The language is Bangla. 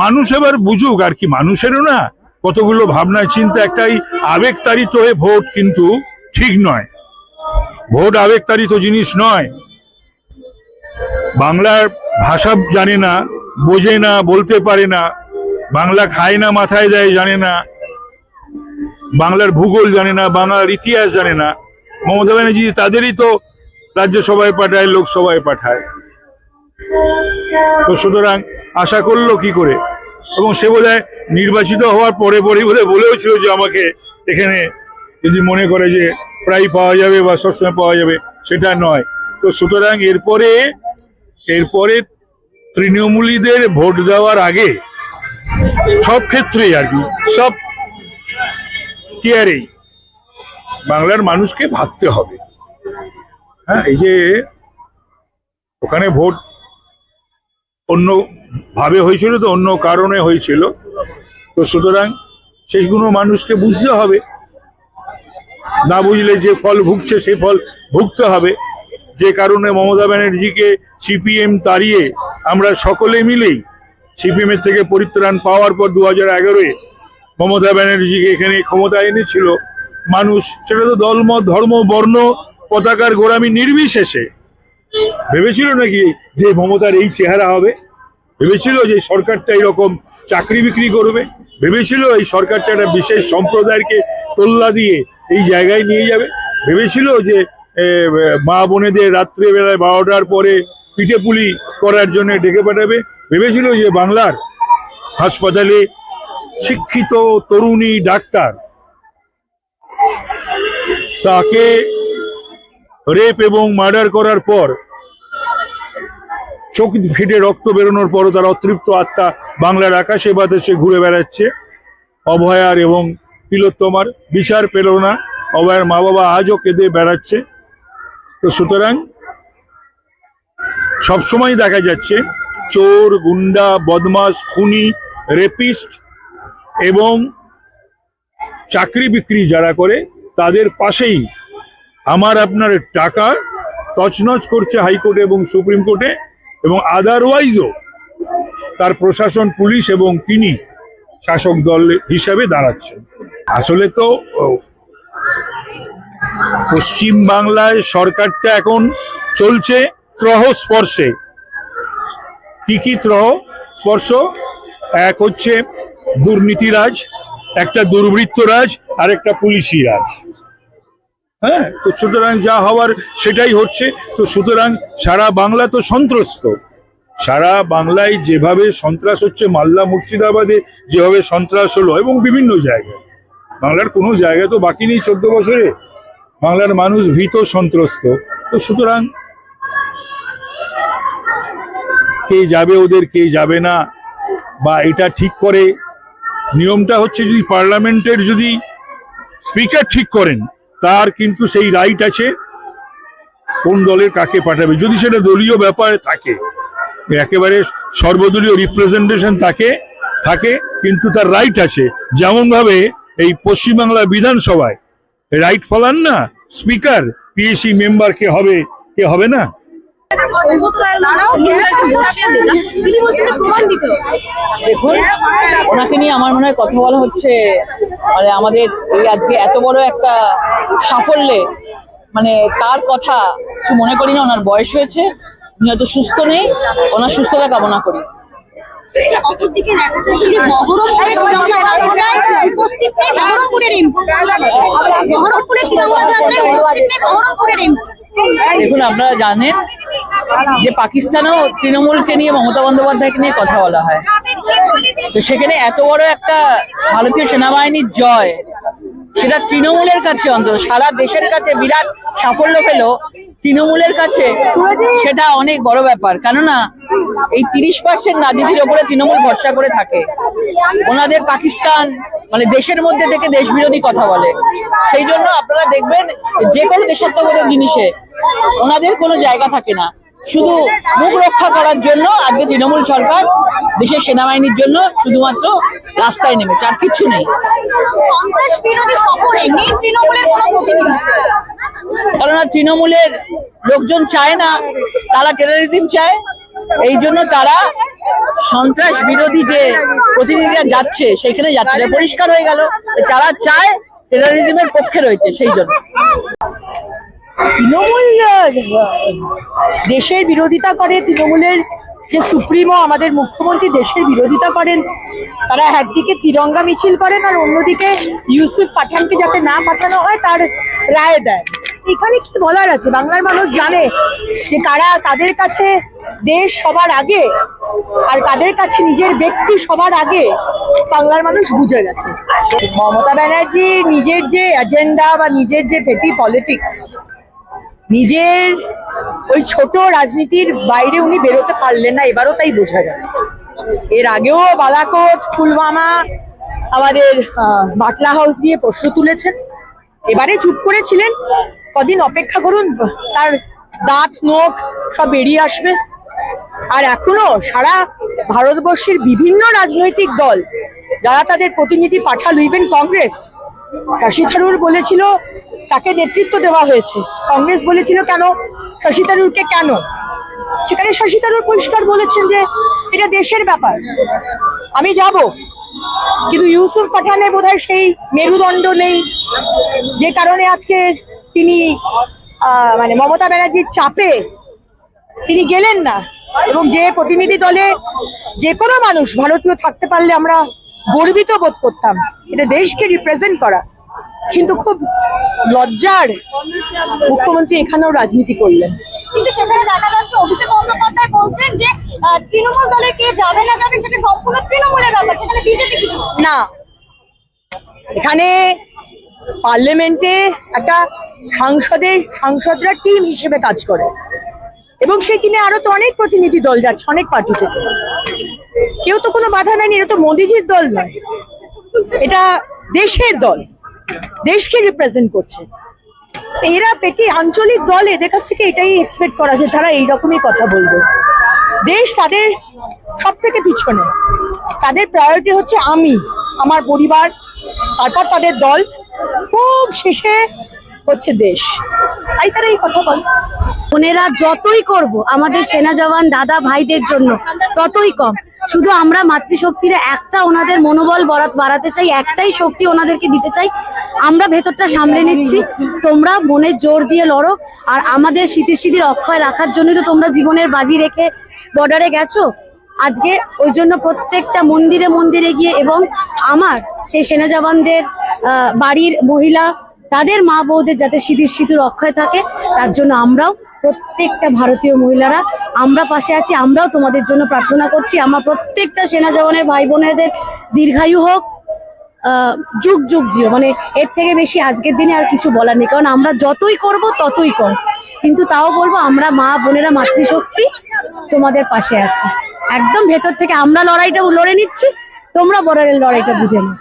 মানুষ এবার বুঝুক, আর কি মানুষেরও না কতগুলো ভাবনা চিন্তা, একটাই আবেগ তাড়িত হয়ে ভোট কিন্তু ঠিক নয়। ভোট আবেগ তাড়িত জিনিস নয়। বাংলার ভাষা জানে না, বোঝে না, বলতে পারে না, বাংলা খায় না, মাথায় দেয়, জানে না, বাংলার ভূগোল জানে না, বাংলার ইতিহাস জানে না। মমতা ব্যানার্জি তাদেরই তো রাজ্যসভায় পাঠায়, লোকসভায় পাঠায়। তো সুতরাং আশা করল কি করে? এবং সে বোধ নির্বাচিত হওয়ার পরে পরেই বোধহয় বলেও ছিল যে আমাকে এখানে যদি মনে করে যে প্রায় পাওয়া যাবে বা সবসময় পাওয়া যাবে, সেটা নয়। তো সুতরাং এরপরে এরপরে তৃণমূলীদের ভোট দেওয়ার আগে সব ক্ষেত্রেই আর কি, সব টিয়ারেই বাংলার মানুষকে ভাবতে হবে। হ্যাঁ এই যে ওখানে ভোট অন্য ভাবে হয়েছিল তো, অন্য কারণে হয়েছিল। তো সুতরাং সেইগুলো মানুষকে বুঝতে হবে। না বুঝলে যে ফল ভুগছে সেই ফল ভুগতে হবে। যে কারণে মমতা ব্যানার্জিকে সিপিএম তাড়িয়ে আমরা সকলে মিলেই সিপিএম এর থেকে পরিত্রাণ পাওয়ার পর দু হাজার এগারোয় মমতা ব্যানার্জিকে এখানে ক্ষমতা এনেছিল মানুষ। সেটা তো দলমত, ধর্ম, বর্ণ, পতাকার গোড়ামি নির্বিশেষে ভেবেছিল নাকি যে মমতার এই চেহারা হবে? ভেবেছিল যে সরকারটা এরকম চাকরি বিক্রি করবে? ভেবেছিল এই সরকারটা একটা বিশেষ সম্প্রদায়কে তোল্লা দিয়ে এই জায়গায় নিয়ে যাবে? ভেবেছিল যে মা বোনেদের রাত্রেবেলায় বারোটার পরে পিঠে পুলি করার জন্য ডেকে পাঠাবে? ভেবেছিল যে বাংলার হাসপাতালে শিক্ষিত তরুণী ডাক্তার তাকে রেপ এবং মার্ডার করার পর চোখ ফেটে রক্ত বেরোনোর পরও তার অতৃপ্ত আত্মা বাংলার আকাশে বাতাসে ঘুরে বেড়াচ্ছে। অভয়ার এবং তিলোত্তমার বিচার পেল না অভয়ার মা বাবা আজও কেঁদে বেড়াচ্ছে। তো সুতরাং সবসময় দেখা যাচ্ছে, চোর, গুন্ডা বদমাস খুনি, রেপিস্ট এবং চাকরি বিক্রি যারা করে, তাদের পাশেই আমার আপনার টাকা তছনছ করছে হাইকোর্টে এবং সুপ্রিম কোর্টে এবং আদারওয়াইজও তার প্রশাসন, পুলিশ এবং তিনি শাসক দল হিসাবে দাঁড়াচ্ছেন। আসলে তো পশ্চিম বাংলায় সরকারটা এখন চলছে ত্রহ স্পর্শে। কি কি ত্রহ স্পর্শ? এক হচ্ছে দুর্নীতিরাজ একটা দুর্বৃত্তরাজ আর একটা পুলিশি রাজ। হ্যাঁ? তো সুতরাং যা হওয়ার সেটাই হচ্ছে। তো সুতরাং সারা বাংলা তো সন্ত্রস্ত। সারা বাংলায় যেভাবে সন্ত্রাস হচ্ছে, মালদা, মুর্শিদাবাদে যেভাবে সন্ত্রাস হলো এবং বিভিন্ন জায়গায়। বাংলার কোনো জায়গায় তো বাকি নেই চোদ্দ বছরে। বাংলার মানুষ ভীত সন্ত্রস্ত। তো সুতরাং কে যাবে ওদের, কে যাবে না, বা এটা ঠিক করে? নিয়মটা হচ্ছে যদি পার্লামেন্টের যদি স্পিকার ঠিক করেন তার কিন্তু সেই রাইট আছে। কোন দলের কাকে পাঠাবে? যদি সেটা দলীয় ব্যাপারে থাকে, একেবারে সর্বদলীয় রিপ্রেজেন্টেশন থাকে থাকে, কিন্তু তার রাইট আছে। যেমন ভাবে এই পশ্চিমবাংলা বিধানসভায় রাইট ফলান না স্পিকার পিএসসি মেম্বার কে হবে কে হবে না? দেখুন, ওনাকে নিয়ে আমার মনে হয় কথা বলা হচ্ছে মানে আমাদের এই আজকে এত বড় একটা সাফল্যে মানে তার কথা কিছু মনে করি না ওনার বয়স হয়েছে উনি হয়তো সুস্থ নেই ওনার সুস্থতা কামনা করি। দেখুন আপনারা জানেন যে পাকিস্তানেও তৃণমূলকে নিয়ে মমতা বন্দ্যোপাধ্যায়কে নিয়ে কথা বলা হয়। তো সেখানে এত বড় একটা ভারতীয় সেনাবাহিনীর জয়, সেটা তৃণমূলের কাছে অন্তত, সারা দেশের কাছে বিরাট সাফল্য পেল তৃণমূলের কাছে, সেটা অনেক বড় ব্যাপার। কেননা, এই তিরিশ পার্সেন্ট রাজনীতির ওপরে তৃণমূল ভরসা করে থাকে। ওনাদের পাকিস্তান মানে দেশের মধ্যে থেকে দেশ বিরোধী কথা বলে। সেই জন্য আপনারা দেখবেন যে কোনো দেশাত্মবোধক জিনিসে ওনাদের কোনো জায়গা থাকে না। শুধু মুখ রক্ষা করার জন্য আজকে তৃণমূল সরকার দেশের সেনাবাহিনীর জন্য শুধুমাত্র রাস্তায় নেমেছে আর কিচ্ছু নেই। কেননা তৃণমূলের লোকজন চায় না তারা টেরোরিজম চায় এই জন্য তারা সন্ত্রাস বিরোধী যে প্রতিনিধিরা যাচ্ছে সেখানে যাচ্ছে। পরিষ্কার হয়ে গেল তারা চায় টেরারিজমের পক্ষে রয়েছে সেই জন্য। তৃণমূল দেশের বিরোধিতা করে, তৃণমূলের যে সুপ্রিমো, আমাদের মুখ্যমন্ত্রী দেশের বিরোধিতা করেন, তারা একদিকে তিরঙ্গা মিছিল করেন আর অন্যদিকে ইউসুফ পাঠানকে যাতে না পাঠানো হয়, তার রায় দেয় এখানে কি বলার আছে? বাংলার মানুষ জানে যে কারা তাদের কাছে দেশ সবার আগে আর তাদের কাছে নিজের ব্যক্তি সবার আগে, বাংলার মানুষ বুঝে গেছে। মমতা ব্যানার্জি নিজের যে এজেন্ডা বা নিজের যে পেটি পলিটিক্স নিজের ওই ছোট রাজনীতির বাইরে উনি বেরোতে পারলেন না, এবারও তাই বোঝা যায়। এর আগেও বালাকোট পুলওয়ামা আমাদের বাটলা হাউস দিয়ে প্রশ্ন তুলেছেন। এবারে চুপ করেছিলেন। কদিন অপেক্ষা করুন, তার দাঁত, নখ সব বেরিয়ে আসবে। আর এখনও সারা ভারতবর্ষের বিভিন্ন রাজনৈতিক দল যারা তাদের প্রতিনিধি পাঠালো ইভেন কংগ্রেস, শশী থারুর বলেছিল তাকে নেতৃত্ব দেওয়া হয়েছে। কংগ্রেস বলেছিল কেন? শশী থারুরকে কেন? সেখানে শশী থারুর পরিষ্কার বলেছেন যে, এটা দেশের ব্যাপার। আমি যাব। কিন্তু ইউসুফ পাঠানের বোধহয় সেই মেরুদণ্ড নেই। যে কারণে আজকে তিনি মানে মমতা ব্যানার্জির চাপে তিনি গেলেন না। এবং যে প্রতিনিধি দলে যে কোনো মানুষ ভারতীয় থাকতে পারলে আমরা গর্বিত বোধ করতাম। এটা দেশকে রিপ্রেজেন্ট করা। কিন্তু খুব লজ্জার মুখ্যমন্ত্রী এখানেও রাজনীতি করলেন। কিন্তু সেখানে দেখা যাচ্ছে অভিষেক বন্দ্যোপাধ্যায় বলছেন যে তৃণমূল দলের কে যাবে না যাবে সেটা সম্পূর্ণ তৃণমূলের ব্যাপার সেখানে বিজেপি না। এখানে পার্লামেন্টে একটা সাংসদের সাংসদরা টিম হিসেবে কাজ করে। এবং টিমে আরও তো অনেক প্রতিনিধি দল যাচ্ছে অনেক পার্টি থেকে কেউ তো কোনো বাধা নেয়নি এটা তো মোদিজির দল নয়। এটা দেশের দল। দেশকে রিপ্রেজেন্ট করছে। এরা পেটি আঞ্চলিক দল, এদের কাছ থেকে এটাই এক্সপেক্ট করা যে তারা এইরকমই কথা বলবে। দেশ তাদের সব থেকে পিছনে। তাদের প্রায়োরিটি হচ্ছে আমি, আমার পরিবার, তারপর তাদের দল। খুব শেষে হচ্ছে দেশ। তাই তারা এই কথা বলে। বোনেরা, যতই করব, আমাদের সেনা জওয়ান, দাদা, ভাইদের জন্য ততই কম। শুধু আমরা মাতৃশক্তির একটা ওনাদের মনোবল বাড়াতে চাই, একটাই শক্তি ওনাদেরকে দিতে চাই। আমরা ভেতরটা সামলে নিচ্ছি। তোমরা মনে জোর দিয়ে লড়ো। আর আমাদের শীতের অক্ষয় রাখার জন্য তো তোমরা জীবনের বাজি রেখে বর্ডারে গেছো। আজকে ওই জন্য প্রত্যেকটা মন্দিরে মন্দিরে গিয়ে এবং আমার সেই সেনা জওয়ানদের বাড়ির মহিলা তাদের মা বউদের যাতে শীতের শীতের অক্ষয় থাকে, তার জন্য আমরাও প্রত্যেকটা ভারতীয় মহিলারা আমরা পাশে আছি, আমরাও তোমাদের জন্য প্রার্থনা করছি। আমার প্রত্যেকটা সেনা জওয়ানের ভাই বোনেদের দীর্ঘায়ু হোক যুগ যুগ জিও। মানে এর থেকে বেশি আজকের দিনে আর কিছু বলার নেই, কারণ আমরা যতই করব ততই কম কিন্তু তাও বলব, আমরা মা বোনেরা মাতৃশক্তি তোমাদের পাশে আছি। একদম ভেতর থেকে আমরা লড়াইটা লড়ে নিচ্ছি, তোমরা বর্ডারের লড়াইটা বুঝে নাও।